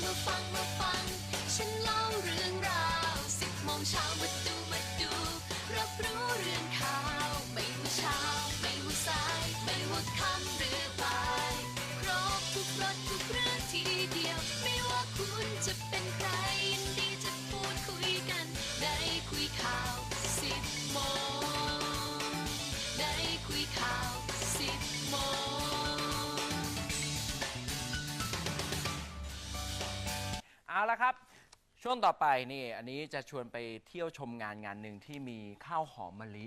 will find ช่วงต่อไปนี่อันนี้จะชวนไปเที่ยวชมงานงานหนึ่งที่มีข้าวหอมมะลิ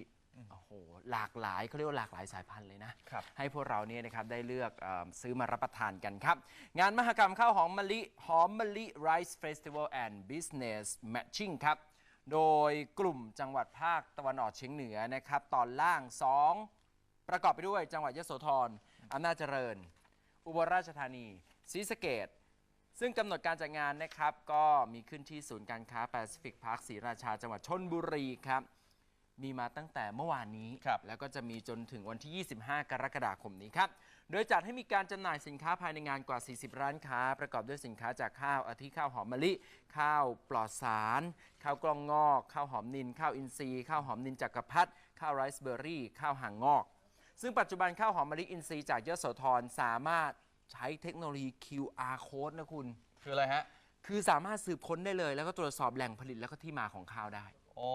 โอ้โหหลากหลายเขาเรียกว่าหลากหลายสายพันธุ์เลยนะ ครับให้พวกเราเนี่ยนะครับได้เลือกเออซื้อมารับประทานกันครับ งานมหกรรมข้าวหอมมะลิหอมมะลิ Rice Festival and Business Matching ครับ โดยกลุ่มจังหวัดภาคตะวันออกเฉียงเหนือนะครับ ตอนล่าง 2 ประกอบไปด้วยจังหวัดยโสธรอำนาจเจริญ อุบลราชธานีศรีสะเกด ซึ่งกำหนดการจัดงานนะครับ ก็มีขึ้นที่ศูนย์การค้าแปซิฟิกพาร์คศรีราชาจังหวัดชนบุรีครับ มีมาตั้งแต่เมื่อวานนี้ ครับ แล้วก็จะมีจนถึงวันที่ 25 กรกฎาคมนี้ครับ โดยจัดให้มีการจำหน่ายสินค้าภายในงานกว่า 40 ร้านค้า ประกอบด้วยสินค้าจากข้าวอาทิข้าวหอมมะลิ ข้าวปลอดสาร ข้าวกล้องงอก ข้าวหอมนิน ข้าวอินทรีย์ ข้าวหอมนินจักรพรรดิข้าวไรซ์เบอร์รี่ ข้าวหางงอก ซึ่งปัจจุบันข้าวหอมมะลิอินทรีย์จากยโสธรสามารถ ใช้เทคโนโลยี QR code นะคุณ คืออะไรฮะ คือสามารถสืบค้นได้เลย แล้วก็ตรวจสอบแหล่งผลิตแล้วก็ที่มาของข้าวได้ อ๋อ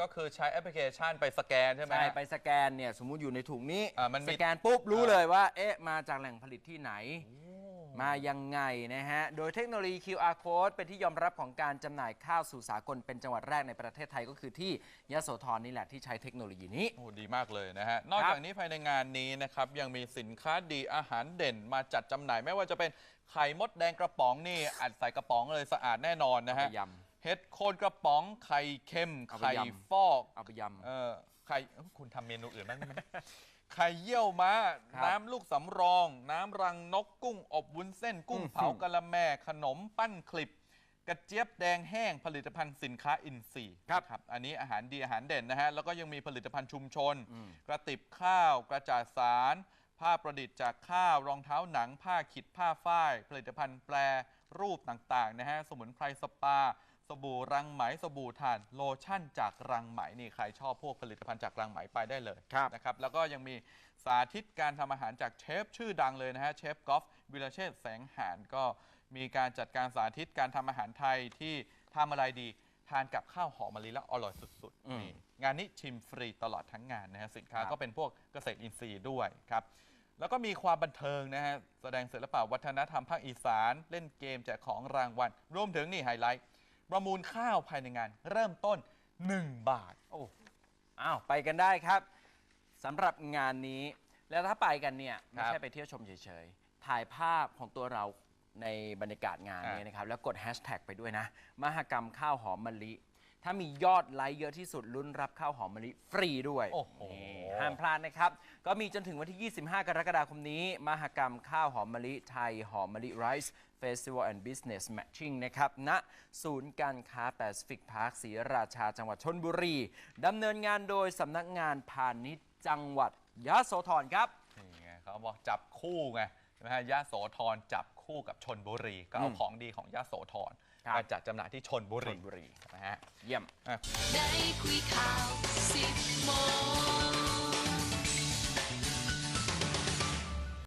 ก็คือใช้แอปพลิเคชันไปสแกนใช่ไหม ใช่ฮะไปสแกนเนี่ยสมมุติอยู่ในถุงนี้ อ่ามันมีสแกนปุ๊บรู้เลยว่า เอ๊ะมาจากแหล่งผลิตที่ไหน มายังไงนะฮะ โดยเทคโนโลยี QR code เป็นที่ยอมรับของการจำหน่ายข้าวสู่สากลเป็นจังหวัดแรกในประเทศไทยก็คือที่ยโสธรนี่แหละที่ใช้เทคโนโลยีนี้ โอ้ดีมากเลยนะฮะ นอกจากนี้ภายในงานนี้นะครับ ยังมีสินค้าดีอาหารเด่นมาจัดจำหน่ายไม่ว่าจะเป็นไข่มดแดงกระป๋องนี่อัดใส่กระป๋องเลยสะอาดแน่นอนนะฮะเอาไปยเห็ดโคนกระป๋องไข่เค็มเอาไปไข่ยำ ฟอกเอาไปยำ เออ ไข่เอ้าคุณทำเมนูอื่นบ้างได้ไหมไข่เยี่ยวม้า ครับน้ำลูกสำรอง น้ำรังนกกุ้งอบวุ้นเส้น กุ้งอืม เผากะละแมขนมปั้นคลิป กระเจี๊ยบแดงแห้งผลิตภัณฑ์สินค้าอินทรีย์ครับครับ อันนี้อาหารดีอาหารเด่นนะฮะ แล้วก็ยังมีผลิตภัณฑ์ชุมชน อืม กระติบข้าว กระจาดสาร ผ้าประดิษฐ์จากข้าว รองเท้าหนัง ผ้าขิดผ้าฝ้าย ผลิตภัณฑ์แปรรูปต่าง ๆ นะฮะ สมุนไพรสปา สบู่รังไหมสบู่ถ่านโลชั่นจากรังไหมนี่ใครชอบพวกผลิตภัณฑ์จากรังไหมไปได้เลยครับนะครับแล้วก็ยังมีสาธิตการทำอาหารจากเชฟชื่อดังเลยนะฮะเชฟกอล์ฟวิลเชษฐ์แสงหานก็มีการจัดการสาธิตการทำอาหารไทยที่ทำอะไรดีทานกับข้าวหอมมะลิแล้วอร่อยสุดอืมๆนี่งานนี้ชิมฟรีตลอดทั้งงานนะฮะสินค้าครับก็เป็นพวกเกษตรอินทรีย์ด้วยครับแล้วก็มีความบันเทิงนะฮะแสดงศิลปะวัฒนธรรมภาคอีสาน เล่นเกมแจกของรางวัลรวมถึงนี่ไฮไลท์ ประมูลข้าวภายในงาน เริ่มต้น 1 บาท โอ้อ้าว ไปกันได้ครับสำหรับงานนี้ แล้วถ้าไปกันเนี่ย ไม่ครัใช่บไปเที่ยวชมเฉยๆ ถ่ายภาพของตัวเราในบรรยากาศงานอะนี้นะครับ แล้วกดแฮชแท็กไปด้วยนะ มหกรรมข้าวหอมมะลิ ถ้ามียอดไลค์เยอะที่สุดลุ้นรับข้าวหอมมะลิฟรีด้วยโอ้โห นี่ห้ามพลาดนะครับ ก็มีจนถึงวันที่ 25 กรกฎาคมนี้ มหกรรมข้าวหอมมะลิไทยหอมมะลิไรซ์เฟสติวัลแอนด์บิสเนสแมทชิ่งนะครับณศูนย์การค้าแปซิฟิกพาร์คศรีราชาจังหวัดชนบุรีดำเนินงานโดยสำนักงานพาณิชย์จังหวัดยะโสธรครับ นี่ไงเขาบอกจับคู่ไงใช่ไหมฮะยะโสธรจับคู่กับชนบุรี ก็เอาอืมของดีของยะโสธร คมาจัดจำหน่ายที่ชนบุรีนบุรีนะฮะ เยี่ยม ได้คุยข่าวสิบโมง